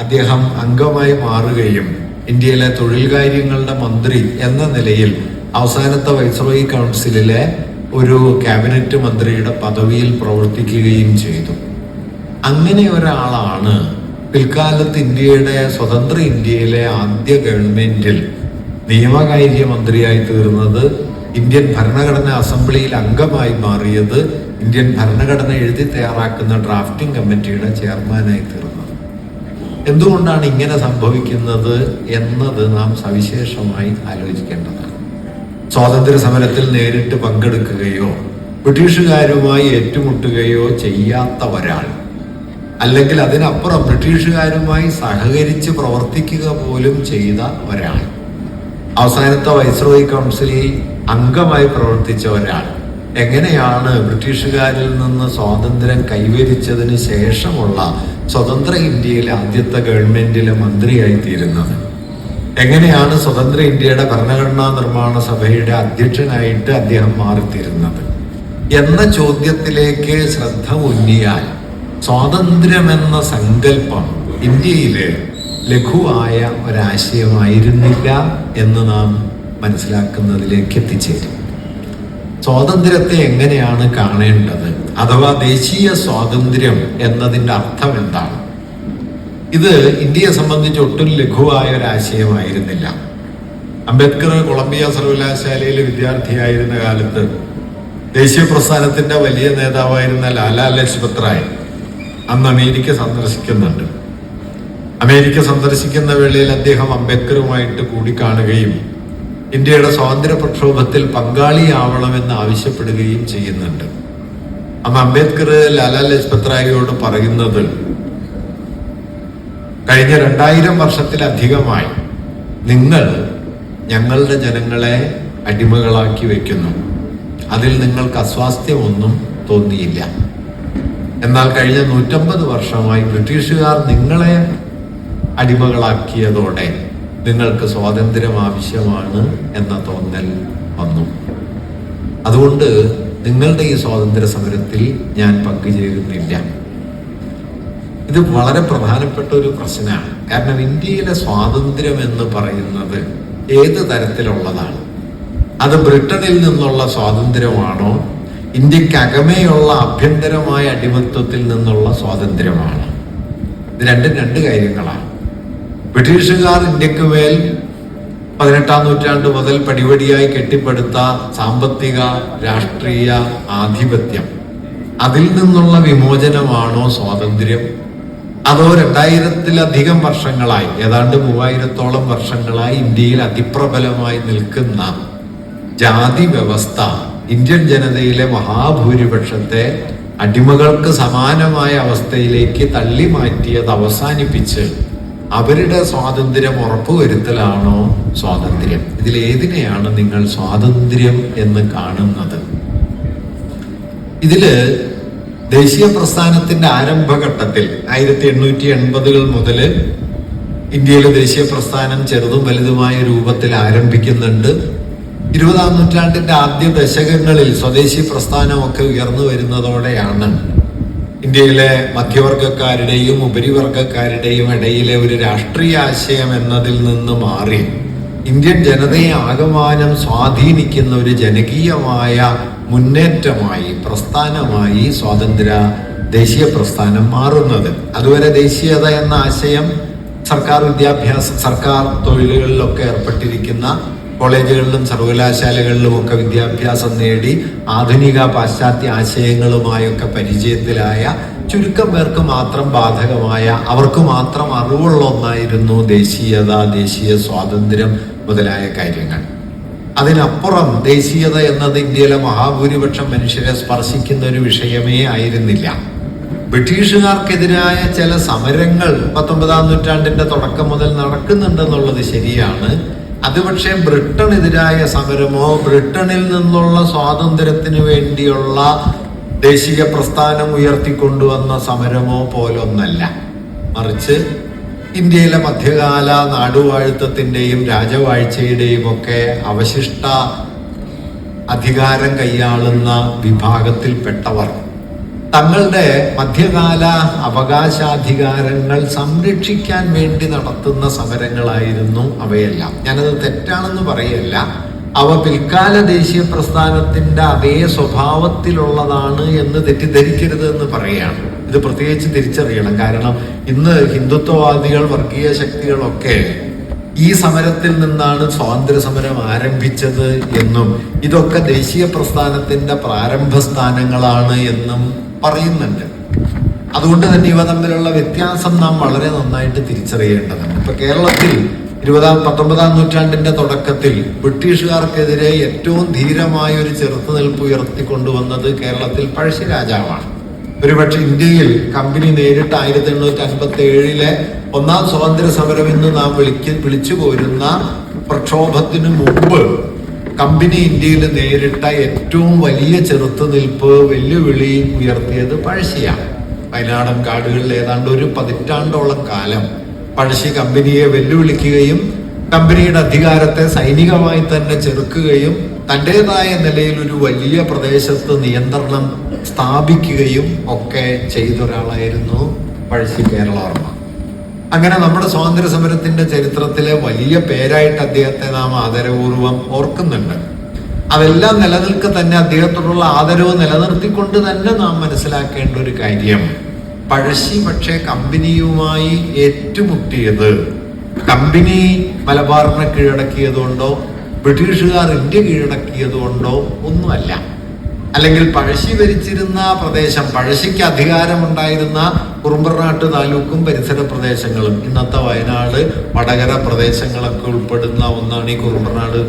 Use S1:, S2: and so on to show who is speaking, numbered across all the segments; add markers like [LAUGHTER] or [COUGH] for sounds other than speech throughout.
S1: അദ്ദേഹം അംഗമായി മാറുകയും ഇന്ത്യയിലെ തൊഴിൽ കാര്യങ്ങളുടെ മന്ത്രി എന്ന നിലയിൽ അവസാനത്തെ വൈസ്രോയി കൗൺസിലിലെ ഒരു ക്യാബിനറ്റ് മന്ത്രിയുടെ പദവിയിൽ പ്രവർത്തിക്കുകയും ചെയ്തു. അങ്ങനെ ഒരാളാണ് പിൽക്കാലത്ത് ഇന്ത്യയുടെ സ്വതന്ത്ര ഇന്ത്യയിലെ ആദ്യ ഗവൺമെന്റിൽ നിയമകാര്യ മന്ത്രിയായി തീർന്നത് ഇന്ത്യൻ ഭരണഘടനാ അസംബ്ലിയിൽ അംഗമായി മാറിയത് ഇന്ത്യൻ ഭരണഘടന എഴുതി തയ്യാറാക്കുന്ന ഡ്രാഫ്റ്റിംഗ് കമ്മിറ്റിയുടെ ചെയർമാനായി തീർന്നത്. എന്തുകൊണ്ടാണ് ഇങ്ങനെ സംഭവിക്കുന്നത് എന്നത് നാം സവിശേഷമായി ആലോചിക്കേണ്ടതാണ്. സ്വാതന്ത്ര്യ സമരത്തിൽ നേരിട്ട് പങ്കെടുക്കുകയോ ബ്രിട്ടീഷുകാരുമായി ഏറ്റുമുട്ടുകയോ ചെയ്യാത്ത ഒരാൾ അല്ലെങ്കിൽ അതിനപ്പുറം ബ്രിട്ടീഷുകാരുമായി സഹകരിച്ച് പ്രവർത്തിക്കുക പോലും ചെയ്ത ഒരാൾ അവസാനത്തെ വൈസ്രോയി കൗൺസിലിൽ അംഗമായി പ്രവർത്തിച്ച ഒരാൾ എങ്ങനെയാണ് ബ്രിട്ടീഷുകാരിൽ നിന്ന് സ്വാതന്ത്ര്യം കൈവരിച്ചതിന് ശേഷമുള്ള സ്വതന്ത്ര ഇന്ത്യയിലെ ആദ്യത്തെ ഗവൺമെന്റിലെ മന്ത്രിയായി തീരുന്നത് എങ്ങനെയാണ് സ്വതന്ത്ര ഇന്ത്യയുടെ ഭരണഘടനാ നിർമ്മാണ സഭയുടെ അധ്യക്ഷനായിട്ട് അദ്ദേഹം മാറിത്തീരുന്നത്? എന്ന ചോദ്യത്തിലേക്ക് ശ്രദ്ധ ഉന്നിയാൽ സ്വാതന്ത്ര്യമെന്ന സങ്കല്പം ഇന്ത്യയിൽ ലഘുവായ ഒരാശയമായിരുന്നില്ല എന്ന് നാം മനസ്സിലാക്കുന്നതിലേക്ക് എത്തിച്ചേരും. സ്വാതന്ത്ര്യത്തെ എങ്ങനെയാണ് കാണേണ്ടത്? അഥവാ ദേശീയ സ്വാതന്ത്ര്യം എന്നതിന്റെ അർത്ഥം എന്താണ്? ഇത് ഇന്ത്യയെ സംബന്ധിച്ച് ഒട്ടും ലഘുവായ ഒരാശയമായിരുന്നില്ല അംബേദ്കർ കൊളംബിയ സർവകലാശാലയിലെ വിദ്യാർത്ഥിയായിരുന്ന കാലത്ത് ദേശീയ പ്രസ്ഥാനത്തിന്റെ വലിയ നേതാവായിരുന്ന ലാലാ ലജ്പത് റായ് അന്ന് അമേരിക്ക സന്ദർശിക്കുന്നുണ്ട്. അമേരിക്ക സന്ദർശിക്കുന്ന വേളയിൽ അദ്ദേഹം അംബേദ്കറുമായിട്ട് കൂടിക്കാണുകയും ഇന്ത്യയുടെ സ്വാതന്ത്ര്യ പ്രക്ഷോഭത്തിൽ പങ്കാളിയാവണമെന്ന് ആവശ്യപ്പെടുകയും ചെയ്യുന്നുണ്ട്. അമ്മ അംബേദ്കർ ലാലാ ലജ്പത് റായിയോട് പറയുന്നത് കഴിഞ്ഞ രണ്ടായിരം വർഷത്തിലധികമായി നിങ്ങൾ ഞങ്ങളുടെ ജനങ്ങളെ അടിമകളാക്കി വെക്കുന്നു അതിൽ നിങ്ങൾക്ക് അസ്വാസ്ഥ്യമൊന്നും തോന്നിയില്ല. എന്നാൽ കഴിഞ്ഞ നൂറ്റമ്പത് വർഷമായി ബ്രിട്ടീഷുകാർ നിങ്ങളെ അടിമകളാക്കിയതോടെ നിങ്ങൾക്ക് സ്വാതന്ത്ര്യം ആവശ്യമാണ് എന്ന തോന്നൽ വന്നു. അതുകൊണ്ട് നിങ്ങളുടെ ഈ സ്വാതന്ത്ര്യ സമരത്തിൽ ഞാൻ പങ്കുചേരുന്നില്ല. ഇത് വളരെ പ്രധാനപ്പെട്ട ഒരു പ്രശ്നമാണ്. കാരണം ഇന്ത്യയിലെ സ്വാതന്ത്ര്യം എന്ന് പറയുന്നത് ഏത് തരത്തിലുള്ളതാണ്? അത് ബ്രിട്ടനിൽ നിന്നുള്ള സ്വാതന്ത്ര്യമാണോ? ഇന്ത്യക്കകമേയുള്ള ആഭ്യന്തരമായ അടിമത്വത്തിൽ നിന്നുള്ള സ്വാതന്ത്ര്യമാണ്? ഇത് രണ്ടും രണ്ട് കാര്യങ്ങളാണ്. ബ്രിട്ടീഷുകാർ ഇന്ത്യയ്ക്ക് മേൽ പതിനെട്ടാം നൂറ്റാണ്ട് മുതൽ പടിപടിയായി കെട്ടിപ്പടുത്ത സാമ്പത്തിക രാഷ്ട്രീയ ആധിപത്യം. അതിൽ നിന്നുള്ള വിമോചനമാണോ സ്വാതന്ത്ര്യം? അതോ രണ്ടായിരത്തിലധികം വർഷങ്ങളായി ഏതാണ്ട് മൂവായിരത്തോളം വർഷങ്ങളായി ഇന്ത്യയിൽ അതിപ്രബലമായി നിൽക്കുന്ന ജാതി വ്യവസ്ഥ ഇന്ത്യൻ ജനതയിലെ മഹാഭൂരിപക്ഷത്തെ അടിമകൾക്ക് സമാനമായ അവസ്ഥയിലേക്ക് തള്ളി മാറ്റിയത് അവസാനിപ്പിച്ച് അവരുടെ സ്വാതന്ത്ര്യം ഉറപ്പുവരുത്തലാണോ സ്വാതന്ത്ര്യം? ഇതിൽ ഏതിനെയാണ് നിങ്ങൾ സ്വാതന്ത്ര്യം എന്ന് കാണുന്നത്? ഇതിൽ ദേശീയ പ്രസ്ഥാനത്തിന്റെ ആരംഭഘട്ടത്തിൽ ആയിരത്തി എണ്ണൂറ്റി എൺപതുകൾ മുതൽ ഇന്ത്യയിലെ ദേശീയ പ്രസ്ഥാനം ചെറുതും വലുതുമായ രൂപത്തിൽ ആരംഭിക്കുന്നുണ്ട്. ഇരുപതാം നൂറ്റാണ്ടിന്റെ ആദ്യ ദശകങ്ങളിൽ സ്വദേശി പ്രസ്ഥാനമൊക്കെ ഉയർന്നു വരുന്നതോടെയാണ് ഇന്ത്യയിലെ മധ്യവർഗക്കാരുടെയും ഉപരിവർഗക്കാരുടെയും ഇടയിലെ ഒരു രാഷ്ട്രീയ ആശയം എന്നതിൽ നിന്ന് മാറി ഇന്ത്യൻ ജനതയെ ആകമാനം സ്വാധീനിക്കുന്ന ഒരു ജനകീയമായ മുന്നേറ്റമായി പ്രസ്ഥാനമായി സ്വാതന്ത്ര്യ ദേശീയ പ്രസ്ഥാനം മാറുന്നത്. അതുവരെ ദേശീയത എന്ന ആശയം സർക്കാർ വിദ്യാഭ്യാസ സർക്കാർ തൊഴിലുകളിലൊക്കെ ഏർപ്പെട്ടിരിക്കുന്ന കോളേജുകളിലും സർവകലാശാലകളിലും ഒക്കെ വിദ്യാഭ്യാസം നേടി ആധുനിക പാശ്ചാത്യ ആശയങ്ങളുമായൊക്കെ പരിചയത്തിലായ ചുരുക്കം പേർക്ക് മാത്രം ബാധകമായ അവർക്ക് മാത്രം അറിവുള്ള ഒന്നായിരുന്നു ദേശീയത ദേശീയ സ്വാതന്ത്ര്യം മുതലായ കാര്യങ്ങൾ. അതിനപ്പുറം ദേശീയത എന്നത് ഇന്ത്യയിലെ മഹാഭൂരിപക്ഷം മനുഷ്യരെ സ്പർശിക്കുന്ന ഒരു വിഷയമേ ആയിരുന്നില്ല. ബ്രിട്ടീഷുകാർക്കെതിരായ ചില സമരങ്ങൾ പത്തൊമ്പതാം നൂറ്റാണ്ടിന്റെ തുടക്കം മുതൽ നടക്കുന്നുണ്ടെന്നുള്ളത് ശരിയാണ്. അത് പക്ഷേ ബ്രിട്ടനെതിരായ സമരമോ ബ്രിട്ടനിൽ നിന്നുള്ള സ്വാതന്ത്ര്യത്തിന് വേണ്ടിയുള്ള ദേശീയ പ്രസ്ഥാനം ഉയർത്തിക്കൊണ്ടുവന്ന സമരമോ പോലൊന്നല്ല. മറിച്ച് ഇന്ത്യയിലെ മധ്യകാല നാടുവാഴുത്തത്തിന്റെയും രാജവാഴ്ചയുടെയും ഒക്കെ അവശിഷ്ട അധികാരം കൈയാളുന്ന വിഭാഗത്തിൽപ്പെട്ടവർ. തങ്ങളുടെ മധ്യകാല അവകാശാധികാരങ്ങൾ സംരക്ഷിക്കാൻ വേണ്ടി നടത്തുന്ന സമരങ്ങളായിരുന്നു അവയെല്ലാം. ഞാനത് തെറ്റാണെന്ന് പറയല്ല. അവ പിൽക്കാല ദേശീയ പ്രസ്ഥാനത്തിന്റെ അതേ സ്വഭാവത്തിലുള്ളതാണ് എന്ന് തെറ്റിദ്ധരിക്കരുത് എന്ന് പറയാണ് ഇത് പ്രത്യേകിച്ച് തിരിച്ചറിയണം. കാരണം ഇന്ന് ഹിന്ദുത്വവാദികൾ വർഗീയ ശക്തികളൊക്കെ ഈ സമരത്തിൽ നിന്നാണ് സ്വാതന്ത്ര്യ സമരം ആരംഭിച്ചത് എന്നും ഇതൊക്കെ ദേശീയ പ്രസ്ഥാനത്തിന്റെ പ്രാരംഭ സ്ഥാനങ്ങളാണ് എന്നും പറയുന്നുണ്ട്. അതുകൊണ്ട് തന്നെ ഇവ തമ്മിലുള്ള വ്യത്യാസം നാം വളരെ നന്നായിട്ട് തിരിച്ചറിയേണ്ടതാണ്. ഇപ്പൊ കേരളത്തിൽ ഇരുപതാം പത്തൊമ്പതാം നൂറ്റാണ്ടിന്റെ തുടക്കത്തിൽ ബ്രിട്ടീഷുകാർക്കെതിരെ ഏറ്റവും ധീരമായ ഒരു ചെറുത്തുനിൽപ്പ് ഉയർത്തിക്കൊണ്ടുവന്നത് കേരളത്തിൽ പഴശ്ശി രാജാവാണ്. ഒരുപക്ഷെ ഇന്ത്യയിൽ കമ്പനി നേരിട്ട് ആയിരത്തി എണ്ണൂറ്റി അൻപത്തി ഏഴിലെ ഒന്നാം സ്വാതന്ത്ര്യ സമരം എന്ന് നാം വിളിക്ക് വിളിച്ചു പോരുന്ന പ്രക്ഷോഭത്തിന് മുമ്പ് കമ്പനി ഇന്ത്യയിൽ നേരിട്ട ഏറ്റവും വലിയ ചെറുത്തുനിൽപ്പ് വെല്ലുവിളി ഉയർത്തിയത് പഴശ്ശിയാണ്. വയനാടൻ കാടുകളിൽ ഏതാണ്ട് ഒരു പതിറ്റാണ്ടോളം കാലം പഴശ്ശി കമ്പനിയെ വെല്ലുവിളിക്കുകയും കമ്പനിയുടെ അധികാരത്തെ സൈനികമായി തന്നെ ചെറുക്കുകയും തന്റെതായ നിലയിൽ ഒരു വലിയ പ്രദേശത്ത് നിയന്ത്രണം സ്ഥാപിക്കുകയും ഒക്കെ ചെയ്തൊരാളായിരുന്നു പഴശ്ശി കേരളവർമ്മ. അങ്ങനെ നമ്മുടെ സ്വാതന്ത്ര്യ സമരത്തിന്റെ ചരിത്രത്തിലെ വലിയ പേരായിട്ട് അദ്ദേഹത്തെ നാം ആദരപൂർവം ഓർക്കുന്നുണ്ട്. അതെല്ലാം നിലനിൽക്കെ തന്നെ അദ്ദേഹത്തോടുള്ള ആദരവ് നിലനിർത്തിക്കൊണ്ട് തന്നെ നാം മനസ്സിലാക്കേണ്ട ഒരു കാര്യം. പഴശ്ശി പക്ഷേ കമ്പനിയുമായി ഏറ്റുമുട്ടിയത് കമ്പനി മലബാറിനെ കീഴടക്കിയതുകൊണ്ടോ ബ്രിട്ടീഷുകാർ ഇന്ത്യ കീഴടക്കിയതുകൊണ്ടോ ഒന്നുമല്ല. അല്ലെങ്കിൽ പഴശ്ശി ഭരിച്ചിരുന്ന പ്രദേശം പഴശ്ശിക്ക് അധികാരമുണ്ടായിരുന്ന കുറുമ്പർനാട്ട് താലൂക്കും പരിസര പ്രദേശങ്ങളും. ഇന്നത്തെ വയനാട് വടകര പ്രദേശങ്ങളൊക്കെ ഉൾപ്പെടുന്ന ഒന്നാണ് ഈ കുറുമ്പർനാട്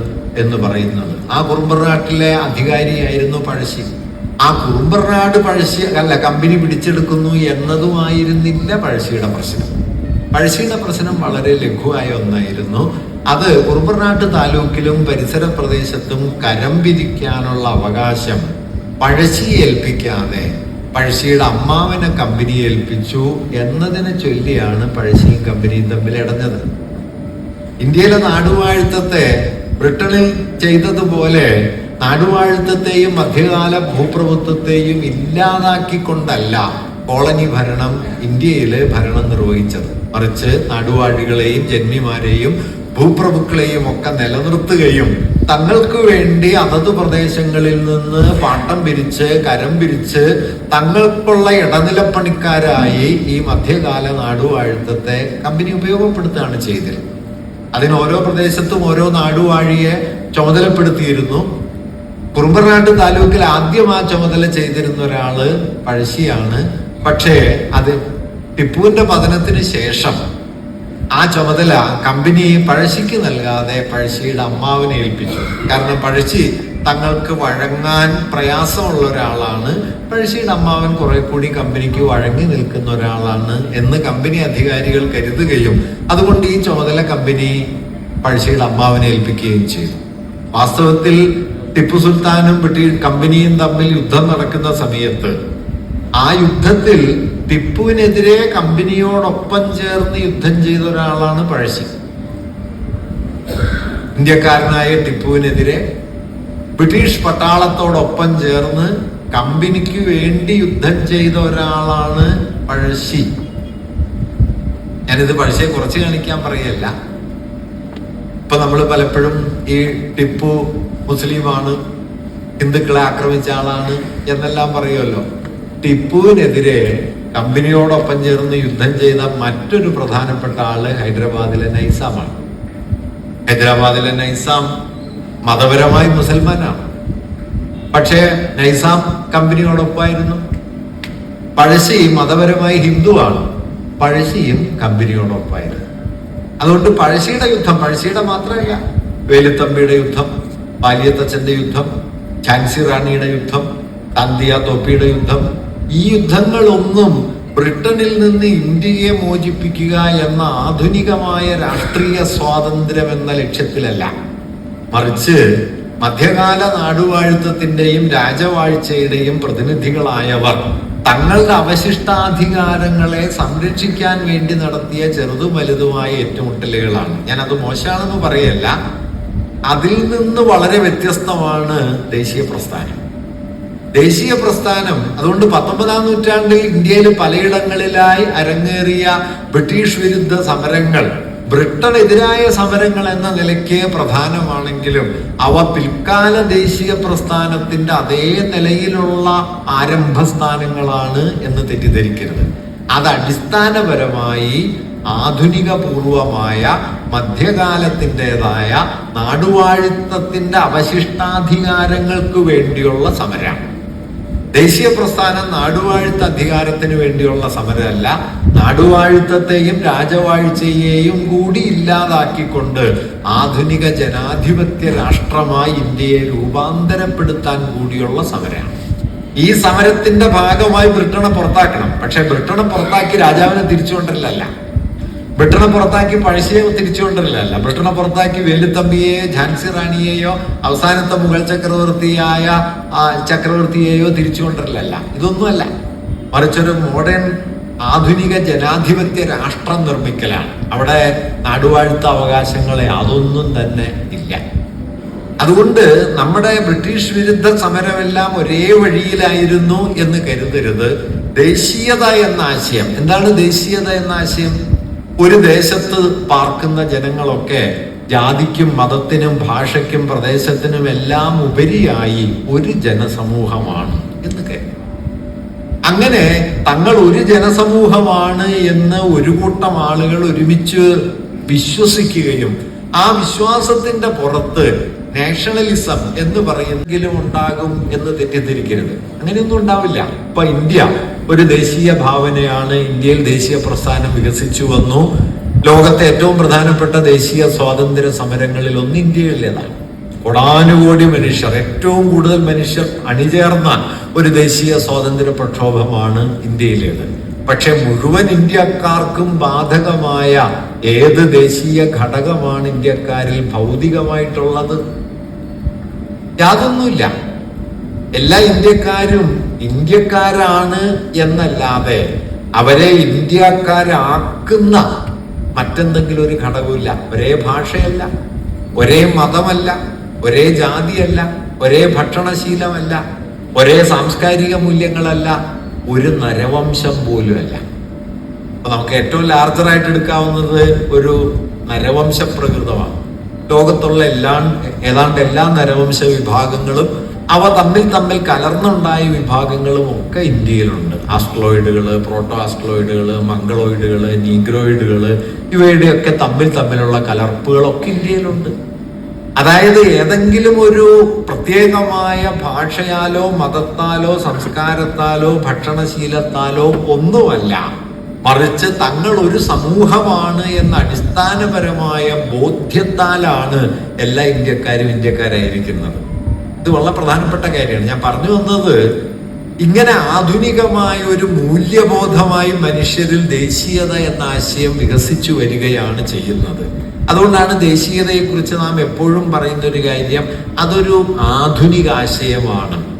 S1: എന്ന് പറയുന്നത്. ആ കുറുമ്പർനാട്ടിലെ അധികാരിയായിരുന്നു പഴശ്ശി. ആ കുറുമ്പർനാട് പഴശ്ശി അല്ല കമ്പനി പിടിച്ചെടുക്കുന്നു എന്നതുമായിരുന്നില്ല പഴശ്ശിയുടെ പ്രശ്നം. പഴശ്ശിയുടെ പ്രശ്നം വളരെ ലഘുവായ ഒന്നായിരുന്നു. അത് കുറുമ്പർനാട്ട് താലൂക്കിലും പരിസര പ്രദേശത്തും കരം പിരിക്കാനുള്ള അവകാശം പഴശ്ശിയെ ഏൽപ്പിക്കാതെ പഴശ്ശിയുടെ അമ്മാവനെ കമ്പനി ഏൽപ്പിച്ചു എന്നതിനെ ചൊല്ലിയാണ് പഴശ്ശിയും കമ്പനിയും തമ്മിൽ ഇടഞ്ഞത്. ഇന്ത്യയിലെ നാടുവാഴ്ത്തത്തെ ബ്രിട്ടണിൽ ചെയ്തതുപോലെ നാടുവാഴ്ത്തത്തെയും മധ്യകാല ഭൂപ്രഭുത്വത്തെയും ഇല്ലാതാക്കിക്കൊണ്ടല്ല കോളനി ഭരണം ഇന്ത്യയിലെ ഭരണം നിർവഹിച്ചത്. മറിച്ച് നാടുവാഴികളെയും ജന്മിമാരെയും ഭൂപ്രഭുക്കളെയും ഒക്കെ നിലനിർത്തുകയും തങ്ങൾക്ക് വേണ്ടി അതത് പ്രദേശങ്ങളിൽ നിന്ന് പാട്ടം പിരിച്ച് കരം പിരിച്ച് തങ്ങൾക്കുള്ള ഇടനിലപ്പണിക്കാരായി ഈ മധ്യകാല നാടുവാഴുത്തത്തെ കമ്പനി ഉപയോഗപ്പെടുത്തുകയാണ് ചെയ്തത്. അതിന് ഓരോ പ്രദേശത്തും ഓരോ നാടുവാഴിയെ ചുമതലപ്പെടുത്തിയിരുന്നു. കുറുമ്പനാട്ട് താലൂക്കിൽ ആദ്യം ആ ചുമതല ചെയ്തിരുന്ന ഒരാൾ പഴശ്ശിയാണ്. പക്ഷേ അത് ടിപ്പുവിന്റെ പതനത്തിന് ശേഷം ആ ചുമതല കമ്പനി പഴശ്ശിക്ക് നൽകാതെ പഴശ്ശിയുടെ അമ്മാവിനെ ഏൽപ്പിച്ചു. കാരണം പഴശ്ശി തങ്ങൾക്ക് വഴങ്ങാൻ പ്രയാസമുള്ള ഒരാളാണ്. പഴശ്ശിയുടെ അമ്മാവൻ കുറെ കൂടി കമ്പനിക്ക് വഴങ്ങി നിൽക്കുന്ന ഒരാളാണ് എന്ന് കമ്പനി അധികാരികൾ കരുതുകയും അതുകൊണ്ട് ഈ ചുമതല കമ്പനി പഴശ്ശിയുടെ അമ്മാവനെ ഏൽപ്പിക്കുകയും ചെയ്തു. വാസ്തവത്തിൽ ടിപ്പു സുൽത്താനും ബ്രിട്ടീഷ് കമ്പനിയും തമ്മിൽ യുദ്ധം നടക്കുന്ന സമയത്ത് ആ യുദ്ധത്തിൽ ടിപ്പുവിനെതിരെ കമ്പനിയോടൊപ്പം ചേർന്ന് യുദ്ധം ചെയ്ത ഒരാളാണ് പഴശ്ശി. ഇന്ത്യക്കാരനായ ടിപ്പുവിനെതിരെ ബ്രിട്ടീഷ് പട്ടാളത്തോടൊപ്പം ചേർന്ന് കമ്പനിക്ക് വേണ്ടി യുദ്ധം ചെയ്ത ഒരാളാണ് പഴശ്ശി. ഞാനിത് പഴശ്ശിയെ കുറച്ച് കാണിക്കാൻ പറയല്ല ഇപ്പൊ നമ്മൾ പലപ്പോഴും ഈ ടിപ്പു മുസ്ലിമാണ് ഹിന്ദുക്കളെ ആക്രമിച്ച ആളാണ് എന്നെല്ലാം പറയുമല്ലോ. ടിപ്പുവിനെതിരെ കമ്പനിയോടൊപ്പം ചേർന്ന് യുദ്ധം ചെയ്ത മറ്റൊരു പ്രധാനപ്പെട്ട ആൾ ഹൈദരാബാദിലെ നൈസാമാണ്. ഹൈദരാബാദിലെ നൈസാം മതപരമായി മുസൽമാനാണ്. പക്ഷേ നൈസാം കമ്പനിയോടൊപ്പമായിരുന്നു. പഴശ്ശി മതപരമായി ഹിന്ദുവാണ്. പഴശ്ശിയും കമ്പനിയോടൊപ്പമായിരുന്നു. അതുകൊണ്ട് പഴശ്ശിയുടെ യുദ്ധം പഴശ്ശിയുടെ മാത്രമല്ല. വേലുത്തമ്പിയുടെ യുദ്ധം പാലിയത്തച്ഛന്റെ യുദ്ധം ഝാൻസി റാണിയുടെ യുദ്ധം താന്തിയ തോപ്പിയുടെ യുദ്ധം ഈ യുദ്ധങ്ങളൊന്നും ബ്രിട്ടനിൽ നിന്ന് ഇന്ത്യയെ മോചിപ്പിക്കുക എന്ന ആധുനികമായ രാഷ്ട്രീയ സ്വാതന്ത്ര്യം എന്ന ലക്ഷ്യത്തിലല്ല. മറിച്ച് മധ്യകാല നാടുവാഴ്ത്തത്തിന്റെയും രാജവാഴ്ചയുടെയും പ്രതിനിധികളായവർ തങ്ങളുടെ അവശിഷ്ടാധികാരങ്ങളെ സംരക്ഷിക്കാൻ വേണ്ടി നടത്തിയ ചെറുതും വലുതുമായ ഏറ്റുമുട്ടലുകളാണ്. ഞാൻ അത് മോശമാണെന്ന് പറയല്ല. അതിൽ നിന്ന് വളരെ വ്യത്യസ്തമാണ് ദേശീയ പ്രസ്ഥാനം. ദേശീയ പ്രസ്ഥാനം. അതുകൊണ്ട് പത്തൊമ്പതാം നൂറ്റാണ്ടിൽ ഇന്ത്യയിൽ പലയിടങ്ങളിലായി അരങ്ങേറിയ ബ്രിട്ടീഷ് വിരുദ്ധ സമരങ്ങൾ ബ്രിട്ടനെതിരായ സമരങ്ങൾ എന്ന നിലയ്ക്ക് പ്രധാനമാണെങ്കിലും അവ പിൽക്കാല ദേശീയ പ്രസ്ഥാനത്തിന്റെ അതേ നിലയിലുള്ള ആരംഭസ്ഥാനങ്ങളാണ് എന്ന് തെറ്റിദ്ധരിക്കരുത്. അത് അടിസ്ഥാനപരമായി ആധുനിക പൂർവമായ മധ്യകാലത്തിന്റെതായ നാടുവാഴിത്തത്തിന്റെ അവശിഷ്ടാധികാരങ്ങൾക്ക് വേണ്ടിയുള്ള സമരമാണ് ദേശീയ പ്രസ്ഥാനം നാടുവാഴുത്ത അധികാരത്തിന് വേണ്ടിയുള്ള സമരമല്ല നാടുവാഴുത്തത്തെയും രാജവാഴ്ചയെയും കൂടി ഇല്ലാതാക്കിക്കൊണ്ട് ആധുനിക ജനാധിപത്യ രാഷ്ട്രമായി ഇന്ത്യയെ രൂപാന്തരപ്പെടുത്താൻ കൂടിയുള്ള സമരമാണ്. ഈ സമരത്തിന്റെ ഭാഗമായി ബ്രിട്ടനെ പുറത്താക്കണം. പക്ഷെ ബ്രിട്ടനെ പുറത്താക്കി രാജാവിനെ തിരിച്ചുകൊണ്ടിരലല്ല ബ്രിട്ടനെ പുറത്താക്കി പഴശ്ശിയെ തിരിച്ചുകൊണ്ടിരലല്ല ബ്രിട്ടനെ പുറത്താക്കി വേലുത്തമ്പിയെയോ ഝാൻസി റാണിയെയോ അവസാനത്തെ മുഗൾ ചക്രവർത്തിയായ ചക്രവർത്തിയെയോ തിരിച്ചുകൊണ്ടിരലല്ല ഇതൊന്നുമല്ല. മറിച്ചൊരു മോഡേൺ ആധുനിക ജനാധിപത്യ രാഷ്ട്രം നിർമ്മിക്കലാണ്. അവിടെ നാടുവാഴുത്ത അവകാശങ്ങളെ അതൊന്നും തന്നെ ഇല്ല. അതുകൊണ്ട് നമ്മുടെ ബ്രിട്ടീഷ് വിരുദ്ധ സമരമെല്ലാം ഒരേ വഴിയിലായിരുന്നു എന്ന് കരുതരുത്. ദേശീയത എന്ന ആശയം. എന്താണ് ദേശീയത എന്ന ആശയം? ഒരു ദേശത്ത് പാർക്കുന്ന ജനങ്ങളൊക്കെ ജാതിക്കും മതത്തിനും ഭാഷയ്ക്കും പ്രദേശത്തിനും എല്ലാം ഉപരിയായി ഒരു ജനസമൂഹമാണ് എന്ന് കേൾക്കും അങ്ങനെ തങ്ങൾ ഒരു ജനസമൂഹമാണ് എന്ന് ഒരു കൂട്ടം ആളുകൾ ഒരുമിച്ച് വിശ്വസിക്കുകയും ആ വിശ്വാസത്തിന്റെ പുറത്ത് നാഷണലിസം എന്ന് പറയുന്നെങ്കിലും ഉണ്ടാകും എന്ന് തെറ്റിദ്ധരിക്കരുത്. അങ്ങനെയൊന്നും ഉണ്ടാവില്ല. ഇപ്പൊ ഇന്ത്യ ഒരു ദേശീയ ഭാവനയാണ് ഇന്ത്യയിൽ ദേശീയ പ്രസ്ഥാനം വികസിച്ചു വന്നു. ലോകത്തെ ഏറ്റവും പ്രധാനപ്പെട്ട ദേശീയ സ്വാതന്ത്ര്യ സമരങ്ങളിൽ ഒന്ന് ഇന്ത്യയിലേതാണ്. കോടാനുകോടി മനുഷ്യർ ഏറ്റവും കൂടുതൽ മനുഷ്യർ അണിചേർന്ന ഒരു ദേശീയ സ്വാതന്ത്ര്യ പ്രക്ഷോഭമാണ് ഇന്ത്യയിലേത്. പക്ഷെ മുഴുവൻ ഇന്ത്യക്കാർക്കും ബാധകമായ ഏത് ദേശീയ ഘടകമാണ് ഇന്ത്യക്കാരിൽ ഭൗതികമായിട്ടുള്ളത്? യാതൊന്നുമില്ല. എല്ലാ ഇന്ത്യക്കാരും ഇന്ത്യക്കാരാണ് എന്നല്ലാതെ അവരെ ഇന്ത്യക്കാരാക്കുന്ന മറ്റെന്തെങ്കിലും ഒരു ഘടകമില്ല ഒരേ ഭാഷയല്ല ഒരേ മതമല്ല ഒരേ ജാതിയല്ല ഒരേ ഭക്ഷണശീലമല്ല ഒരേ സാംസ്കാരിക മൂല്യങ്ങളല്ല ഒരു നരവംശം പോലുമല്ല. അപ്പൊ നമുക്ക് ഏറ്റവും ലാർജറായിട്ട് എടുക്കാവുന്നത് ഒരു നരവംശ പ്രകൃതമാണ് ലോകത്തുള്ള എല്ലാ ഏതാണ്ട് എല്ലാ നരവംശ വിഭാഗങ്ങളും അവ തമ്മിൽ തമ്മിൽ കലർന്നുണ്ടായ വിഭാഗങ്ങളും ഒക്കെ ഇന്ത്യയിലുണ്ട്. ആസ്ട്രോയിഡുകൾ പ്രോട്ടോ ആസ്ട്രോയിഡുകൾ മംഗളോയിഡുകൾ നീഗ്രോയിഡുകൾ ഇവയുടെയൊക്കെ തമ്മിൽ തമ്മിലുള്ള കലർപ്പുകളൊക്കെ ഇന്ത്യയിലുണ്ട്. അതായത് ഏതെങ്കിലും ഒരു പ്രത്യേകമായ ഭാഷയാലോ മതത്താലോ സംസ്കാരത്താലോ ഭക്ഷണശീലത്താലോ ഒന്നുമല്ല. മറിച്ച് തങ്ങൾ ഒരു സമൂഹമാണ് എന്ന അടിസ്ഥാനപരമായ ബോധ്യത്താലാണ് എല്ലാ ഇന്ത്യക്കാരും ഇന്ത്യക്കാരായിരിക്കുന്നത്. ഇത് വളരെ പ്രധാനപ്പെട്ട കാര്യമാണ്. ഞാൻ പറഞ്ഞു വന്നത് ഇങ്ങനെ ആധുനികമായ ഒരു മൂല്യബോധമായി മനുഷ്യരിൽ ദേശീയത എന്ന ആശയം വികസിച്ചു വരികയാണ് ചെയ്യുന്നത്. അതുകൊണ്ടാണ് ദേശീയതയെക്കുറിച്ച് നാം എപ്പോഴും പറയുന്ന ഒരു കാര്യം അതൊരു ആധുനിക ആശയമാണ്.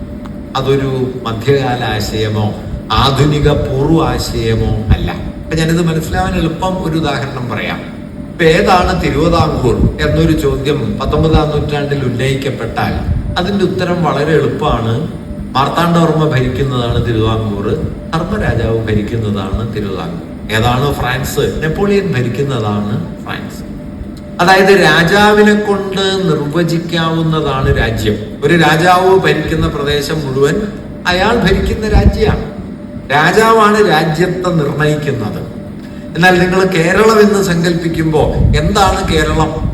S1: അതൊരു മധ്യകാല ആശയമോ ആധുനിക പൂർവ ആശയമോ അല്ല. അപ്പൊ ഞാനിത് മനസ്സിലാവാൻ എളുപ്പം ഒരു ഉദാഹരണം പറയാം. ഇപ്പൊ ഏതാണ് തിരുവിതാംകൂർ എന്നൊരു ചോദ്യം പത്തൊമ്പതാം നൂറ്റാണ്ടിൽ ഉന്നയിക്കപ്പെട്ടാൽ അതിന്റെ ഉത്തരം വളരെ എളുപ്പമാണ്. മാർത്താണ്ഡവർമ്മ ഭരിക്കുന്നതാണ് തിരുവിതാംകൂർ ധർമ്മരാജാവ് ഭരിക്കുന്നതാണ് തിരുവിതാംകൂർ. ഏതാണ് ഫ്രാൻസ് നെപ്പോളിയൻ ഭരിക്കുന്നതാണ് ഫ്രാൻസ്. അതായത് രാജാവിനെ കൊണ്ട് നിർവചിക്കാവുന്നതാണ് രാജ്യം. ഒരു രാജാവ് ഭരിക്കുന്ന പ്രദേശം മുഴുവൻ അയാൾ ഭരിക്കുന്ന രാജ്യമാണ്. രാജാവാണ് രാജ്യത്തെ നിർണയിക്കുന്നത്. എന്നാൽ നിങ്ങൾ കേരളം എന്ന് സങ്കല്പിക്കുമ്പോൾ എന്താണ് കേരളം?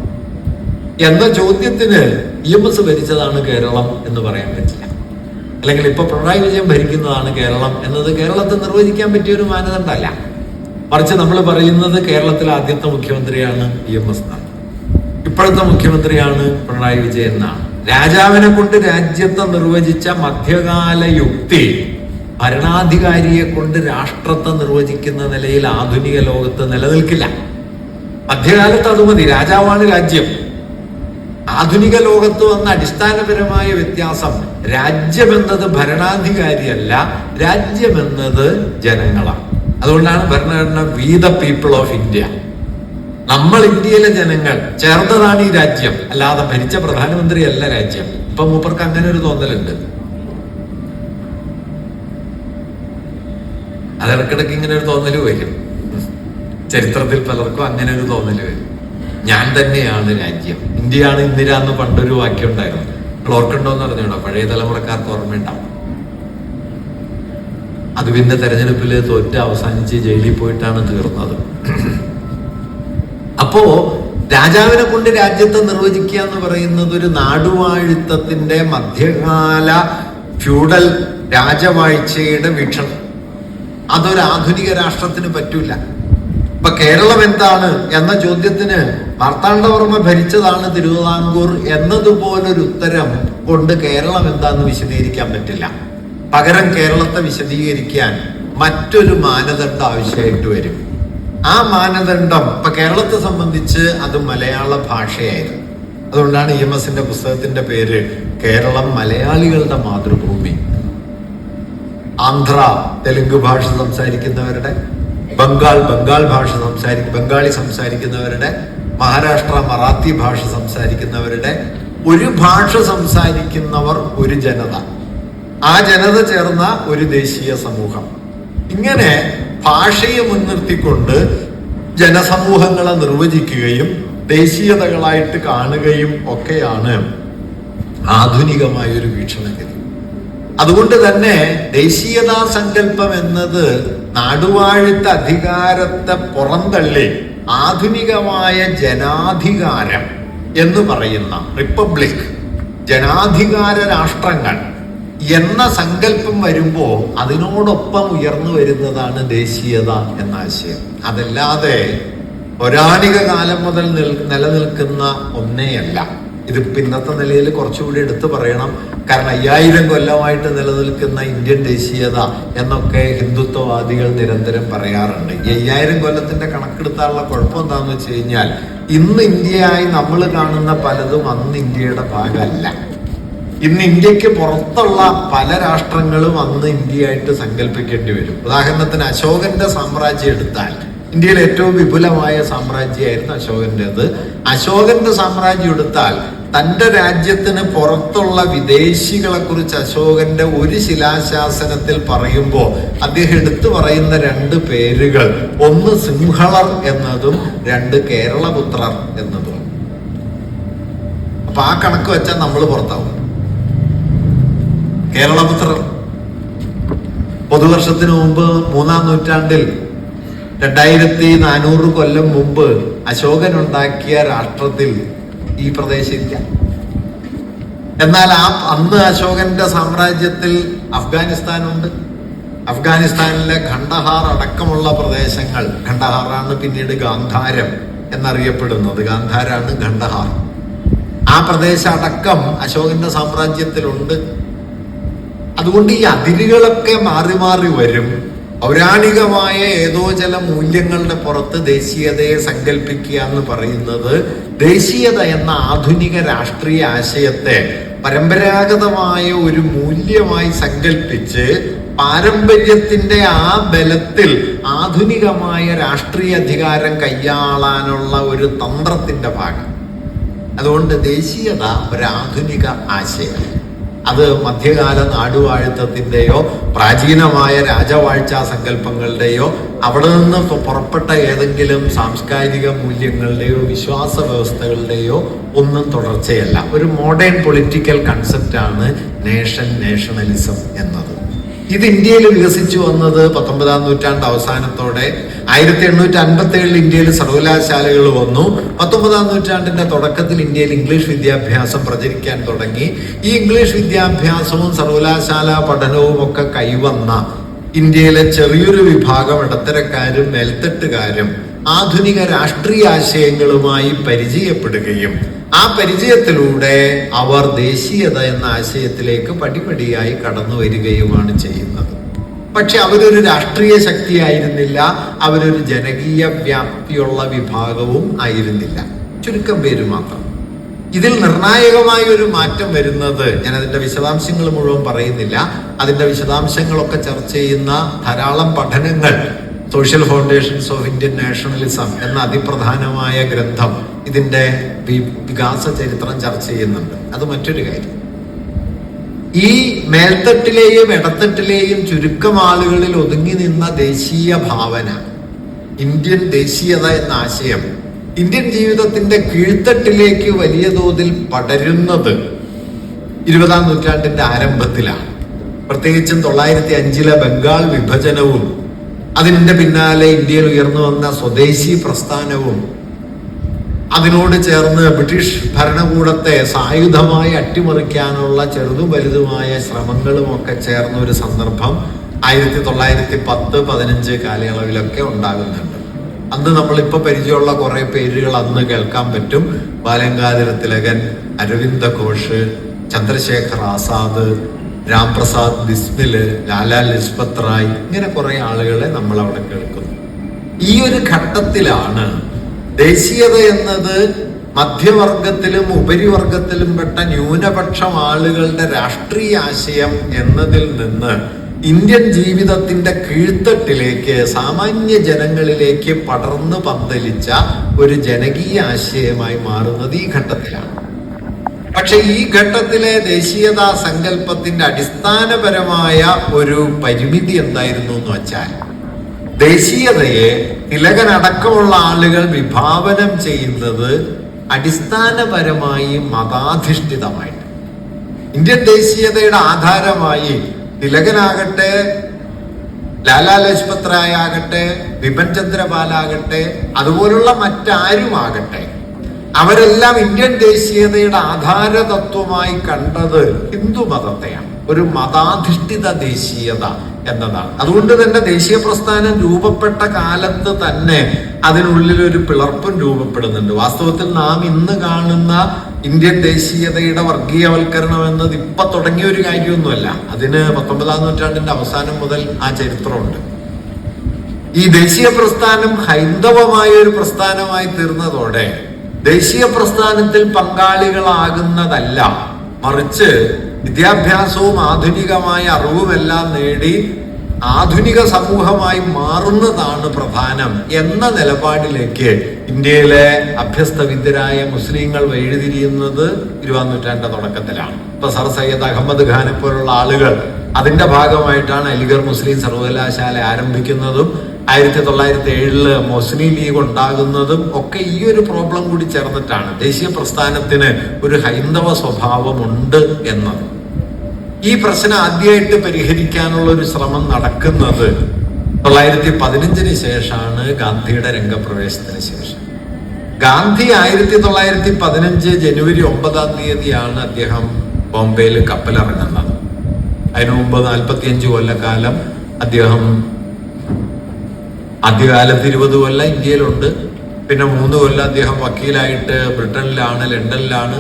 S1: എന്ന ചോദ്യത്തിന് ഇ എം എസ് ഭരിച്ചതാണ് കേരളം എന്ന് പറയാൻ പറ്റില്ല. അല്ലെങ്കിൽ ഇപ്പൊ പിണറായി വിജയൻ ഭരിക്കുന്നതാണ് കേരളം എന്നത് കേരളത്തെ നിർവചിക്കാൻ പറ്റിയ ഒരു മാനദണ്ഡമല്ല. മറിച്ച് നമ്മൾ പറയുന്നത് കേരളത്തിലെ ആദ്യത്തെ മുഖ്യമന്ത്രിയാണ് ഇ എം എസ് എന്നാണ്. ഇപ്പോഴത്തെ മുഖ്യമന്ത്രിയാണ് പിണറായി വിജയൻ എന്നാണ്. രാജാവിനെ കൊണ്ട് രാജ്യത്തെ നിർവചിച്ച മധ്യകാല യുക്തി ഭരണാധികാരിയെ കൊണ്ട് രാഷ്ട്രത്തെ നിർവചിക്കുന്ന നിലയിൽ ആധുനിക ലോകത്ത് നിലനിൽക്കില്ല. മധ്യകാലത്ത് അത് മതി. രാജാവാണ് രാജ്യം. ആധുനിക ലോകത്ത് വന്ന അടിസ്ഥാനപരമായ വ്യത്യാസം രാജ്യമെന്നത് ഭരണാധികാരിയല്ല രാജ്യമെന്നത് ജനങ്ങളാണ്. അതുകൊണ്ടാണ് ഭരണഘടന we the people of India. നമ്മൾ ഇന്ത്യയിലെ ജനങ്ങൾ ചേർന്നതാണ് ഈ രാജ്യം. അല്ലാതെ ഭരിച്ച പ്രധാനമന്ത്രിയല്ല രാജ്യം. ഇപ്പൊ മൂപ്പർക്ക് അങ്ങനെ ഒരു തോന്നലുണ്ട്. അതിടക്കിടക്ക് ഇങ്ങനെ ഒരു തോന്നൽ വരും. ചരിത്രത്തിൽ പലർക്കും അങ്ങനെ ഒരു തോന്നൽ വരും. ഞാൻ തന്നെയാണ് രാജ്യം. ഇന്ത്യയാണ് ഇന്ദിര എന്ന് പണ്ടൊരു വാക്യം ഉണ്ടായിരുന്നു. നിങ്ങൾ ഓർക്കണ്ടോ എന്ന് പഴയ തലമുറക്കാർക്ക് ഓർമ്മയുണ്ടാവും അത് പിന്നെ തെരഞ്ഞെടുപ്പിൽ തോറ്റ് അവസാനിച്ച് ജയിലിൽ പോയിട്ടാണ് തീർന്നത്. [CLEARS THROAT] അപ്പോ രാജാവിനെ കൊണ്ട് രാജ്യത്തെ നിർവചിക്കുക എന്ന് പറയുന്നത് ഒരു നാടുവാഴിത്തത്തിന്റെ മധ്യകാല ഫ്യൂഡൽ രാജവാഴ്ചയുടെ വീക്ഷണം. അതൊരു ആധുനിക രാഷ്ട്രത്തിന് പറ്റൂല. ഇപ്പൊ കേരളം എന്താണ് എന്ന ചോദ്യത്തിന് മാർത്താണ്ഡവർമ്മ ഭരിച്ചതാണ് തിരുവിതാംകൂർ എന്നതുപോലൊരു ഉത്തരം കൊണ്ട് കേരളം എന്താന്ന് വിശദീകരിക്കാൻ പറ്റില്ല. പകരം കേരളത്തെ വിശദീകരിക്കാൻ മറ്റൊരു മാനദണ്ഡം ആവശ്യമായിട്ട് വരും. ആ മാനദണ്ഡം ഇപ്പൊ കേരളത്തെ സംബന്ധിച്ച് അത് മലയാള ഭാഷയായിരുന്നു. അതുകൊണ്ടാണ് ഇ എം എസിന്റെ പുസ്തകത്തിന്റെ പേര് കേരളം മലയാളികളുടെ മാതൃഭൂമി. ആന്ധ്ര തെലുങ്ക് ഭാഷ സംസാരിക്കുന്നവരുടെ ബംഗാൾ ബംഗാൾ ഭാഷ സംസാരിക്കും ബംഗാളി സംസാരിക്കുന്നവരുടെ മഹാരാഷ്ട്ര മറാത്തി ഭാഷ സംസാരിക്കുന്നവരുടെ ഒരു ഭാഷ സംസാരിക്കുന്നവർ ഒരു ജനത. ആ ജനത ചേർന്ന ഒരു ദേശീയ സമൂഹം. ഇങ്ങനെ ഭാഷയെ മുൻനിർത്തിക്കൊണ്ട് ജനസമൂഹങ്ങളെ നിർവചിക്കുകയും ദേശീയതകളായിട്ട് കാണുകയും ഒക്കെയാണ് ആധുനികമായ ഒരു വീക്ഷണഗതി. അതുകൊണ്ട് തന്നെ ദേശീയതാ സങ്കല്പം എന്നത് നാടുവാഴുത്ത അധികാരത്തെ പുറന്തള്ളി ആധുനികമായ ജനാധികാരം എന്ന് പറയുന്ന റിപ്പബ്ലിക് ജനാധികാര രാഷ്ട്രങ്ങൾ എന്ന സങ്കല്പം വരുമ്പോൾ അതിനോടൊപ്പം ഉയർന്നു വരുന്നതാണ് ദേശീയത എന്ന ആശയം. അതല്ലാതെ പൗരാണിക കാലം മുതൽ നിൽ- നിലനിൽക്കുന്ന ഒന്നേയല്ല. ഇതിപ്പോ ഇന്നത്തെ നിലയിൽ കുറച്ചുകൂടി എടുത്തു പറയണം. കാരണം അയ്യായിരം കൊല്ലമായിട്ട് നിലനിൽക്കുന്ന ഇന്ത്യൻ ദേശീയത എന്നൊക്കെ ഹിന്ദുത്വവാദികൾ നിരന്തരം പറയാറുണ്ട്. ഈ അയ്യായിരം കൊല്ലത്തിന്റെ കണക്കെടുത്താനുള്ള കുഴപ്പം എന്താണെന്ന് വെച്ച് കഴിഞ്ഞാൽ ഇന്ന് ഇന്ത്യയായി നമ്മൾ കാണുന്ന പലതും അന്ന് ഇന്ത്യയുടെ ഭാഗമല്ല. ഇന്ന് ഇന്ത്യയ്ക്ക് പുറത്തുള്ള പല രാഷ്ട്രങ്ങളും അന്ന് ഇന്ത്യയായിട്ട് സങ്കല്പിക്കേണ്ടി വരും. ഉദാഹരണത്തിന് അശോകന്റെ സാമ്രാജ്യം എടുത്താൽ ഇന്ത്യയിലെ ഏറ്റവും വിപുലമായ സാമ്രാജ്യമായിരുന്നു അശോകന്റേത്. അശോകന്റെ സാമ്രാജ്യം എടുത്താൽ തന്റെ രാജ്യത്തിന് പുറത്തുള്ള വിദേശികളെ കുറിച്ച് അശോകന്റെ ഒരു ശിലാശാസനത്തിൽ പറയുമ്പോൾ അദ്ദേഹം എടുത്തു പറയുന്ന രണ്ട് പേരുകൾ ഒന്ന് സിംഹളർ എന്നതും രണ്ട് കേരളപുത്രർ എന്നതും. അപ്പൊ ആ കണക്ക് വെച്ചാൽ നമ്മൾ പുറത്താവും. കേരളപുത്രർ. പൊതുവർഷത്തിന് മുമ്പ് മൂന്നാം നൂറ്റാണ്ടിൽ രണ്ടായിരത്തി നാനൂറ് കൊല്ലം മുമ്പ് അശോകൻ ഉണ്ടാക്കിയ രാഷ്ട്രത്തിൽ ഈ പ്രദേശം പ്രദേശമില്ല എന്നാൽ ആ അന്ന് അശോകന്റെ സാമ്രാജ്യത്തിൽ അഫ്ഗാനിസ്ഥാനുണ്ട്. അഫ്ഗാനിസ്ഥാനിലെ ഖണ്ഡഹാർ അടക്കമുള്ള പ്രദേശങ്ങൾ ഖണ്ഡഹാറാണ് പിന്നീട് ഗാന്ധാരം എന്നറിയപ്പെടുന്നത്. ഗാന്ധാരാണ് ഖണ്ഡഹാർ. ആ പ്രദേശം അടക്കം അശോകന്റെ സാമ്രാജ്യത്തിലുണ്ട്. അതുകൊണ്ട് ഈ അതിരുകളൊക്കെ മാറി മാറി വരും. പൗരാണികമായ ഏതോ ചില മൂല്യങ്ങളുടെ പുറത്ത് ദേശീയതയെ സങ്കല്പിക്കുക എന്ന് പറയുന്നത് ദേശീയത എന്ന ആധുനിക രാഷ്ട്രീയ ആശയത്തെ പരമ്പരാഗതമായ ഒരു മൂല്യമായി സങ്കല്പിച്ച് പാരമ്പര്യത്തിന്റെ ആ ബലത്തിൽ ആധുനികമായ രാഷ്ട്രീയ അധികാരം കൈയാളാനുള്ള ഒരു തന്ത്രത്തിന്റെ ഭാഗം. അതുകൊണ്ട് ദേശീയത ഒരു ആധുനിക ആശയം. അത് മധ്യകാല നാടുവാഴുത്തത്തിന്റെയോ പ്രാചീനമായ രാജവാഴ്ചാ സങ്കല്പങ്ങളുടെയോ അവിടെ നിന്ന് പുറപ്പെട്ട ഏതെങ്കിലും സാംസ്കാരിക മൂല്യങ്ങളുടെയോ വിശ്വാസ വ്യവസ്ഥകളുടെയോ ഒന്നും തുടർച്ചയല്ല. ഒരു മോഡേൺ പൊളിറ്റിക്കൽ കൺസെപ്റ്റാണ് നേഷൻ നേഷണലിസം എന്നത്. ഇത് ഇന്ത്യയിൽ വികസിച്ചു വന്നത് പത്തൊമ്പതാം നൂറ്റാണ്ട് അവസാനത്തോടെ ആയിരത്തി എണ്ണൂറ്റി അൻപത്തി ഏഴിൽ ഇന്ത്യയിൽ സർവകലാശാലകൾ വന്നു. പത്തൊമ്പതാം നൂറ്റാണ്ടിന്റെ തുടക്കത്തിൽ ഇന്ത്യയിൽ ഇംഗ്ലീഷ് വിദ്യാഭ്യാസം പ്രചരിക്കാൻ തുടങ്ങി. ഈ ഇംഗ്ലീഷ് വിദ്യാഭ്യാസവും സർവകലാശാല പഠനവും ഒക്കെ കൈവന്ന ഇന്ത്യയിലെ ചെറിയൊരു വിഭാഗം ഇടത്തരക്കാരും മേൽത്തട്ടുകാരും ആധുനിക രാഷ്ട്രീയ ആശയങ്ങളുമായി പരിചയപ്പെടുകയും ആ പരിചയത്തിലൂടെ അവർ ദേശീയത എന്ന ആശയത്തിലേക്ക് പടിപടിയായി കടന്നു വരികയുമാണ് ചെയ്യുന്നത്. പക്ഷെ അവരൊരു രാഷ്ട്രീയ ശക്തിയായിരുന്നില്ല അവരൊരു ജനകീയ വ്യാപ്തിയുള്ള വിഭാഗവും ആയിരുന്നില്ല. ചുരുക്കം പേര് മാത്രം. ഇതിൽ നിർണായകമായ ഒരു മാറ്റം വരുന്നത് ഞാൻ അതിന്റെ വിശദാംശങ്ങൾ മുഴുവൻ പറയുന്നില്ല. അതിന്റെ വിശദാംശങ്ങളൊക്കെ ചർച്ച ചെയ്യുന്ന ധാരാളം പഠനങ്ങൾ social foundations of Indian nationalism എന്ന അതിപ്രധാനമായ ഗ്രന്ഥം ഇതിന്റെ വി- വികാസ ചരിത്രം ചർച്ച ചെയ്യുന്നുണ്ട്. അത് മറ്റൊരു കാര്യം. ഈ മേൽത്തട്ടിലെയും ഇടത്തട്ടിലെയും ചുരുക്കം ആളുകളിൽ ഒതുങ്ങി നിന്ന ദേശീയ ഭാവന ഇന്ത്യൻ ദേശീയത എന്ന ആശയം ഇന്ത്യൻ ജീവിതത്തിന്റെ കീഴ്ത്തട്ടിലേക്ക് വലിയ തോതിൽ പടരുന്നത് ഇരുപതാം നൂറ്റാണ്ടിന്റെ ആരംഭത്തിലാണ്. പ്രത്യേകിച്ചും തൊള്ളായിരത്തി അഞ്ചിലെ ബംഗാൾ വിഭജനവും അതിന്റെ പിന്നാലെ ഇന്ത്യയിൽ ഉയർന്നു വന്ന സ്വദേശി പ്രസ്ഥാനവും അതിനോട് ചേർന്ന് ബ്രിട്ടീഷ് ഭരണകൂടത്തെ സായുധമായി അട്ടിമറിക്കാനുള്ള ചെറുതും വലുതുമായ ശ്രമങ്ങളും ഒക്കെ ചേർന്ന ഒരു സന്ദർഭം ആയിരത്തി തൊള്ളായിരത്തി പത്ത് പതിനഞ്ച് കാലയളവിലൊക്കെ ഉണ്ടാകുന്നുണ്ട്. അന്ന് നമ്മളിപ്പോ പരിചയമുള്ള കുറെ പേരുകൾ അന്ന് കേൾക്കാൻ പറ്റും. ബാലങ്കാതിര തിലകൻ അരവിന്ദ ഘോഷ് ചന്ദ്രശേഖർ ആസാദ് രാംപ്രസാദ് ബിസ്മിൽ ലാലാ ലജ്പത് റായ് ഇങ്ങനെ കുറെ ആളുകളെ നമ്മൾ അവിടെ കേൾക്കുന്നു. ഈ ഒരു ഘട്ടത്തിലാണ് ദേശീയത എന്നത് മധ്യവർഗത്തിലും ഉപരിവർഗത്തിലും പെട്ട ന്യൂനപക്ഷം ആളുകളുടെ രാഷ്ട്രീയ ആശയം എന്നതിൽ നിന്ന് ഇന്ത്യൻ ജീവിതത്തിന്റെ കീഴ്ത്തട്ടിലേക്ക് സാമാന്യ ജനങ്ങളിലേക്ക് പടർന്നു പന്തലിച്ച ഒരു ജനകീയ ആശയമായി മാറുന്നത് ഈ ഘട്ടത്തിലാണ്. പക്ഷെ ഈ ഘട്ടത്തിലെ ദേശീയതാ സങ്കല്പത്തിന്റെ അടിസ്ഥാനപരമായ ഒരു പരിമിതി എന്തായിരുന്നു എന്ന് വെച്ചാൽ ദേശീയതയെ തിലകനടക്കമുള്ള ആളുകൾ വിഭാവനം ചെയ്യുന്നത് അടിസ്ഥാനപരമായി മതാധിഷ്ഠിതമായിട്ട്. ഇന്ത്യൻ ദേശീയതയുടെ ആധാരമായി തിലകനാകട്ടെ ലാലാ ലജ്പത് റായ് ആകട്ടെ ബിപിൻ ചന്ദ്രപാലാകട്ടെ അതുപോലുള്ള മറ്റാരുമാകട്ടെ അവരെല്ലാം ഇന്ത്യൻ ദേശീയതയുടെ ആധാര തത്വമായി കണ്ടത് ഹിന്ദു മതത്തെയാണ് ഒരു മതാധിഷ്ഠിത ദേശീയത എന്നതാണ്. അതുകൊണ്ട് തന്നെ ദേശീയ പ്രസ്ഥാനം രൂപപ്പെട്ട കാലത്ത് തന്നെ അതിനുള്ളിൽ ഒരു പിളർപ്പും രൂപപ്പെടുന്നുണ്ട്. വാസ്തവത്തിൽ നാം ഇന്ന് കാണുന്ന ഇന്ത്യൻ ദേശീയതയുടെ വർഗീയവൽക്കരണം എന്നത് ഇപ്പൊ തുടങ്ങിയ ഒരു കാര്യമൊന്നുമല്ല. അതിന് പത്തൊമ്പതാം നൂറ്റാണ്ടിന്റെ അവസാനം മുതൽ ആ ചരിത്രമുണ്ട്. ഈ ദേശീയ പ്രസ്ഥാനം ഹൈന്ദവമായ ഒരു പ്രസ്ഥാനമായി തീർന്നതോടെ ദേശീയ പ്രസ്ഥാനത്തിൽ പങ്കാളികളാകുന്നതല്ല മറിച്ച് വിദ്യാഭ്യാസവും ആധുനികമായ അറിവുമെല്ലാം നേടി ആധുനിക സമൂഹമായി മാറുന്നതാണ് പ്രധാനം എന്ന നിലപാടിലേക്ക് ഇന്ത്യയിലെ അഭ്യസ്തവിദ്യരായ മുസ്ലിങ്ങൾ വഴിതിരിയുന്നത് ഇരുപതാം നൂറ്റാണ്ടിന്റെ തുടക്കത്തിലാണ്. ഇപ്പൊ സർ സയ്യദ് അഹമ്മദ് ഖാനെ പോലുള്ള ആളുകൾ അതിന്റെ ഭാഗമായിട്ടാണ് അലിഗർ മുസ്ലിം സർവകലാശാല ആരംഭിക്കുന്നതും ആയിരത്തി തൊള്ളായിരത്തി ഏഴിൽ മുസ്ലിം ലീഗ് ഉണ്ടാകുന്നതും ഒക്കെ ഈ ഒരു പ്രോബ്ലം കൂടി ചേർന്നിട്ടാണ്. ദേശീയ പ്രസ്ഥാനത്തിന് ഒരു ഹൈന്ദവ സ്വഭാവമുണ്ട് എന്നത്. ഈ പ്രശ്നം ആദ്യമായിട്ട് പരിഹരിക്കാനുള്ള ഒരു ശ്രമം നടക്കുന്നത് തൊള്ളായിരത്തി പതിനഞ്ചിന് ശേഷമാണ് ഗാന്ധിയുടെ രംഗപ്രവേശത്തിന് ശേഷം. ഗാന്ധി ആയിരത്തി തൊള്ളായിരത്തി പതിനഞ്ച് ജനുവരി ഒമ്പതാം തീയതിയാണ് അദ്ദേഹം ബോംബെയിൽ കപ്പലിറങ്ങുന്നത്. അതിനു മുമ്പ് നാൽപ്പത്തിയഞ്ച് കൊല്ലക്കാലം അദ്ദേഹം ആദ്യകാലത്ത് ഇരുപത് കൊല്ലം ഇന്ത്യയിലുണ്ട്. പിന്നെ മൂന്ന് കൊല്ലം അദ്ദേഹം വക്കീലായിട്ട് ബ്രിട്ടനിലാണ് ലണ്ടനിലാണ്.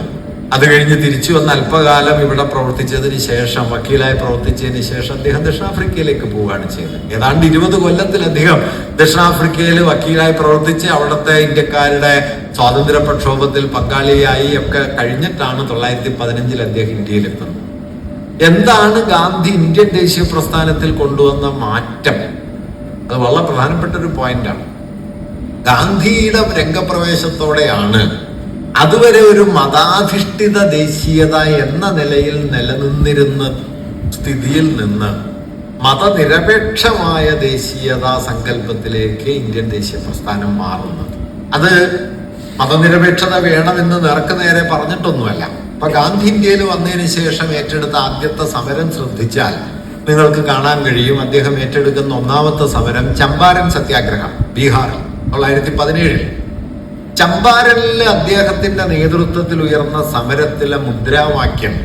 S1: അത് കഴിഞ്ഞ് തിരിച്ചു വന്ന് അല്പകാലം ഇവിടെ പ്രവർത്തിച്ചതിന് ശേഷം വക്കീലായി പ്രവർത്തിച്ചതിന് ശേഷം അദ്ദേഹം ദക്ഷിണാഫ്രിക്കയിലേക്ക് പോവുകയാണ് ചെയ്തത് ഏതാണ്ട് ഇരുപത് കൊല്ലത്തിലധികം ദക്ഷിണാഫ്രിക്കയിൽ വക്കീലായി പ്രവർത്തിച്ച് അവിടുത്തെ ഇന്ത്യക്കാരുടെ സ്വാതന്ത്ര്യ പ്രക്ഷോഭത്തിൽ പങ്കാളിയായി ഒക്കെ കഴിഞ്ഞിട്ടാണ് തൊള്ളായിരത്തി പതിനഞ്ചിൽ അദ്ദേഹം ഇന്ത്യയിലെത്തുന്നത് എന്താണ് ഗാന്ധി ഇന്ത്യൻ ദേശീയ പ്രസ്ഥാനത്തിൽ കൊണ്ടുവന്ന മാറ്റം? അത് വളരെ പ്രധാനപ്പെട്ട ഒരു പോയിന്റാണ് ഗാന്ധിയുടെ രംഗപ്രവേശത്തോടെയാണ് അതുവരെ ഒരു മതാധിഷ്ഠിത ദേശീയത എന്ന നിലയിൽ നിലനിന്നിരുന്ന സ്ഥിതിയിൽ നിന്ന് മതനിരപേക്ഷമായ ദേശീയത സങ്കല്പത്തിലേക്ക് ഇന്ത്യൻ ദേശീയ പ്രസ്ഥാനം മാറുന്നത്. അത് മതനിരപേക്ഷത വേണമെന്ന് നേർക്ക് നേരെ പറഞ്ഞിട്ടൊന്നുമല്ല. ഇപ്പൊ ഗാന്ധി ഇന്ത്യയിൽ വന്നതിന് ശേഷം ഏറ്റെടുത്ത ആദ്യത്തെ സമരം ശ്രദ്ധിച്ചാൽ നിങ്ങൾക്ക് കാണാൻ കഴിയും അദ്ദേഹം ഏറ്റെടുക്കുന്ന ഒന്നാമത്തെ സമരം ചമ്പാരൻ സത്യാഗ്രഹം ബീഹാറിൽ. തൊള്ളായിരത്തി പതിനേഴിൽ. ചമ്പാരനിൽ അദ്ദേഹത്തിന്റെ നേതൃത്വത്തിൽ ഉയർന്ന സമരത്തിലെ മുദ്രാവാക്യം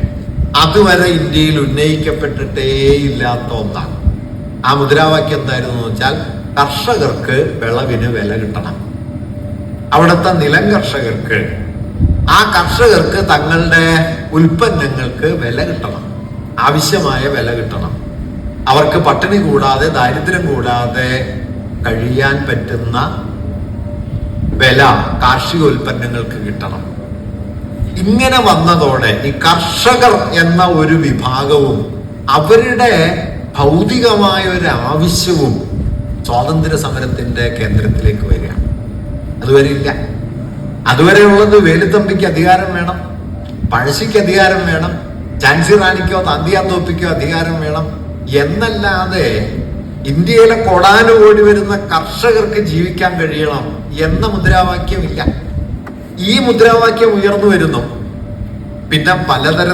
S1: അതുവരെ ഇന്ത്യയിൽ ഉന്നയിക്കപ്പെട്ടിട്ടേയില്ലാത്ത ഒന്നാണ്. ആ മുദ്രാവാക്യം എന്തായിരുന്നു വെച്ചാൽ കർഷകർക്ക് വിളവിന് വില കിട്ടണം. അവിടുത്തെ നിലം കർഷകർക്ക് ആ കർഷകർക്ക് തങ്ങളുടെ ഉൽപ്പന്നങ്ങൾക്ക് വില കിട്ടണം ആവശ്യമായ വില കിട്ടണം. അവർക്ക് പട്ടിണി കൂടാതെ ദാരിദ്ര്യം കൂടാതെ കഴിയാൻ പറ്റുന്ന വില കാർഷിക ഉൽപ്പന്നങ്ങൾക്ക് കിട്ടണം. ഇങ്ങനെ വന്നതോടെ ഈ കർഷകർ എന്ന ഒരു വിഭാഗവും അവരുടെ ഭൗതികമായ ഒരു ആവശ്യവും സ്വാതന്ത്ര്യ സമരത്തിന്റെ കേന്ദ്രത്തിലേക്ക് വരികയാണ്. അതുവരെ ഇല്ല. അതുവരെ ഉള്ളത് വേലുത്തമ്പിക്ക് അധികാരം വേണം പഴശ്ശിക്ക് അധികാരം വേണം ഝാൻസി റാണിക്കോ തന്തിയാന്തോപ്പിക്കോ അധികാരം വേണം എന്നല്ലാതെ ഇന്ത്യയിലെ കൊടാനോടി വരുന്ന കർഷകർക്ക് ജീവിക്കാൻ കഴിയണം എന്ന മുദ്രാവാക്യമില്ല. ഈ മുദ്രാവാക്യം ഉയർന്നു വരുന്നു. പിന്നെ പലതര